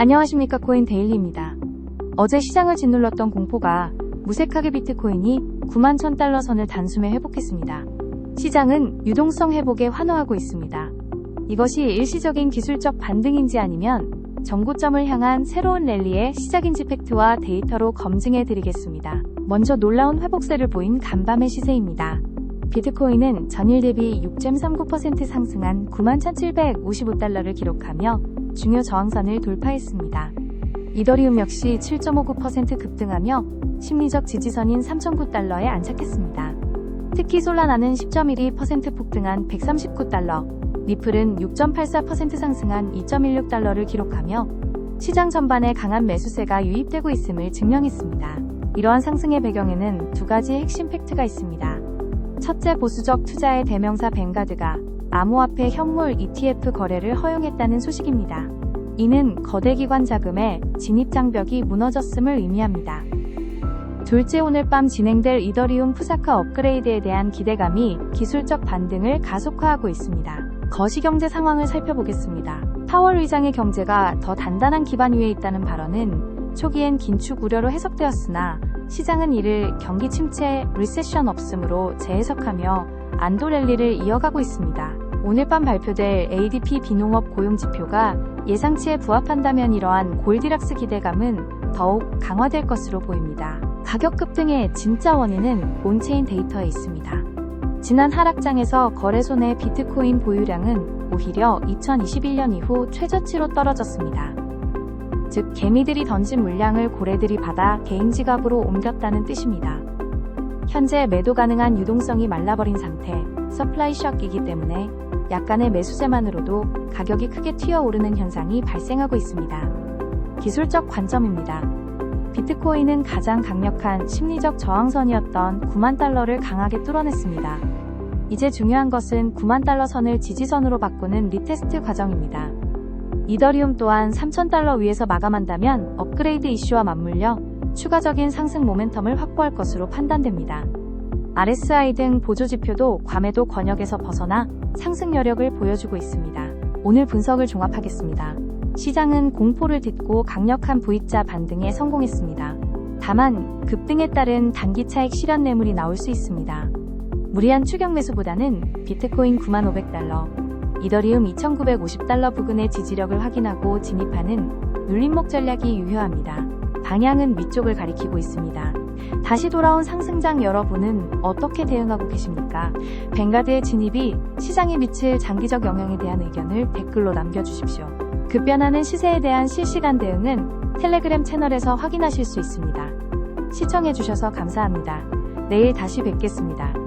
안녕하십니까 코인 데일리입니다. 어제 시장을 짓눌렀던 공포가 무색하게 비트코인이 9만 1000달러 선을 단숨에 회복했습니다. 시장은 유동성 회복에 환호하고 있습니다. 이것이 일시적인 기술적 반등인지 아니면 정고점을 향한 새로운 랠리의 시작인지 팩트와 데이터로 검증해 드리겠습니다. 먼저 놀라운 회복세를 보인 간밤의 시세입니다. 비트코인은 전일 대비 6.39% 상승한 91,755달러를 기록하며 중요 저항선을 돌파했습니다. 이더리움 역시 7.59% 급등하며 심리적 지지선인 3,009달러에 안착했습니다. 특히 솔라나는 10.12% 폭등한 139달러, 리플은 6.84% 상승한 2.16달러를 기록하며 시장 전반에 강한 매수세가 유입되고 있음을 증명했습니다. 이러한 상승의 배경에는 두 가지 핵심 팩트가 있습니다. 첫째 보수적 투자의 대명사 뱅가드가 암호화폐 현물 ETF 거래를 허용했다는 소식입니다. 이는 거대 기관 자금의 진입 장벽이 무너졌음을 의미합니다. 둘째 오늘 밤 진행될 이더리움 푸사카 업그레이드에 대한 기대감이 기술적 반등을 가속화하고 있습니다. 거시경제 상황을 살펴보겠습니다. 파월 의장의 경제가 더 단단한 기반 위에 있다는 발언은 초기엔 긴축 우려로 해석되었으나 시장은 이를 경기 침체 리세션 없음으로 재해석하며 안도 랠리를 이어가고 있습니다. 오늘 밤 발표될 ADP 비농업 고용 지표가 예상치에 부합한다면 이러한 골디락스 기대감은 더욱 강화될 것으로 보입니다. 가격 급등의 진짜 원인은 온체인 데이터에 있습니다. 지난 하락장에서 거래소 내 비트코인 보유량은 오히려 2021년 이후 최저치로 떨어졌습니다. 즉, 개미들이 던진 물량을 고래들이 받아 개인 지갑으로 옮겼다는 뜻입니다. 현재 매도 가능한 유동성이 말라버린 상태, 서플라이 셔이기 때문에 약간의 매수세만으로도 가격이 크게 튀어오르는 현상이 발생하고 있습니다. 기술적 관점입니다. 비트코인은 가장 강력한 심리적 저항선이었던 9만 달러를 강하게 뚫어냈습니다. 이제 중요한 것은 9만 달러 선을 지지선으로 바꾸는 리테스트 과정입니다. 이더리움 또한 3,000달러 위에서 마감한다면 업그레이드 이슈와 맞물려 추가적인 상승 모멘텀을 확보할 것으로 판단됩니다. RSI 등 보조 지표도 과매도 권역에서 벗어나 상승 여력을 보여주고 있습니다. 오늘 분석을 종합하겠습니다. 시장은 공포를 딛고 강력한 V자 반등에 성공했습니다. 다만 급등에 따른 단기 차익 실현 매물이 나올 수 있습니다. 무리한 추격 매수보다는 비트코인 9,500달러, 이더리움 2,950달러 부근의 지지력을 확인하고 진입하는 눌림목 전략이 유효합니다. 방향은 위쪽을 가리키고 있습니다. 다시 돌아온 상승장 여러분은 어떻게 대응하고 계십니까? 뱅가드의 진입이 시장에 미칠 장기적 영향에 대한 의견을 댓글로 남겨주십시오. 급변하는 시세에 대한 실시간 대응은 텔레그램 채널에서 확인하실 수 있습니다. 시청해주셔서 감사합니다. 내일 다시 뵙겠습니다.